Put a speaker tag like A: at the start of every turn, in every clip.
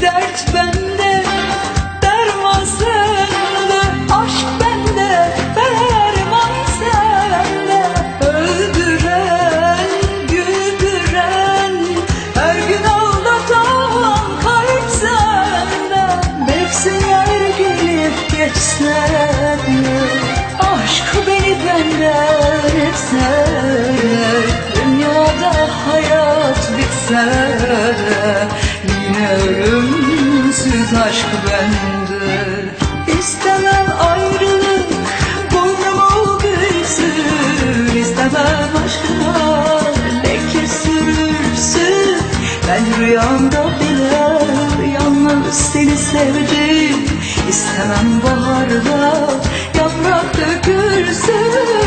A: Dert bende, derman sende Aşk bende, ferman sende. Öldüren, güldüren Her gün aldatan kalp sende. Mevsimler gelip geçsen Aşk beni benden etsen Dünyada hayat bitsen aşk bende. İstemem ayrılık Burnumu büksün İstemem aşkına leke sürürsün Ben rüyamda bile yalnız seni sevdim. İstemem baharda yaprak dökülsün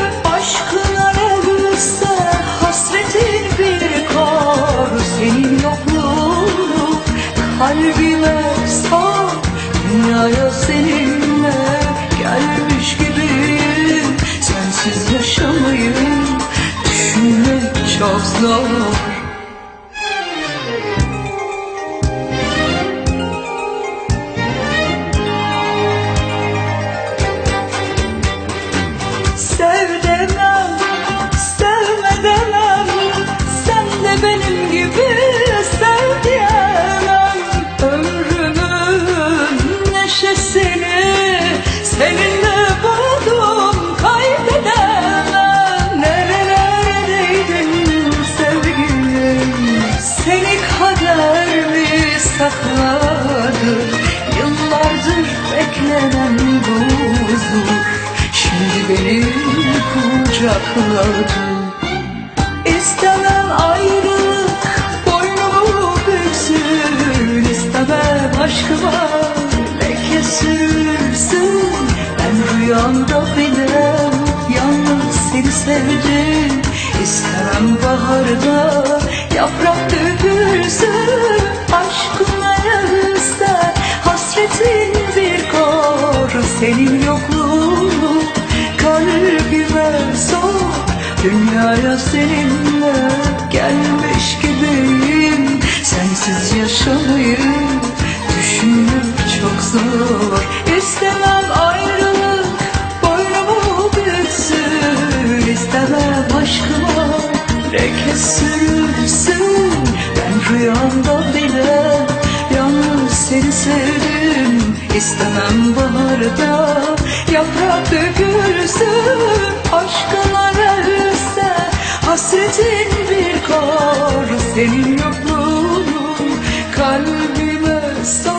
A: Seninle gelmiş gibiyim Sensiz yaşamayı düşünmek çok zor sakladı Yıllardır beklenen bu huzur Şimdi beni kucakladı İstemem ayrılık boynumu büksün. İstemem aşkıma leke sürsün Ben rüyamda bile yalnız seni sevdim. İstemem baharda yaprak dökülsün sor Dünyaya seninle gelmiş gibiyim. Sensiz yaşamayı düşünmek çok zor. İstemem ayrılık boynumu büksün İstemem aşkıma leke sürülsün. Ben rüyamda bile yalnız seni sevdim. İstemem baharda yaprak dökülsün Aşkına verirse hasretin bir kor. Senin yokluğun kalbime sor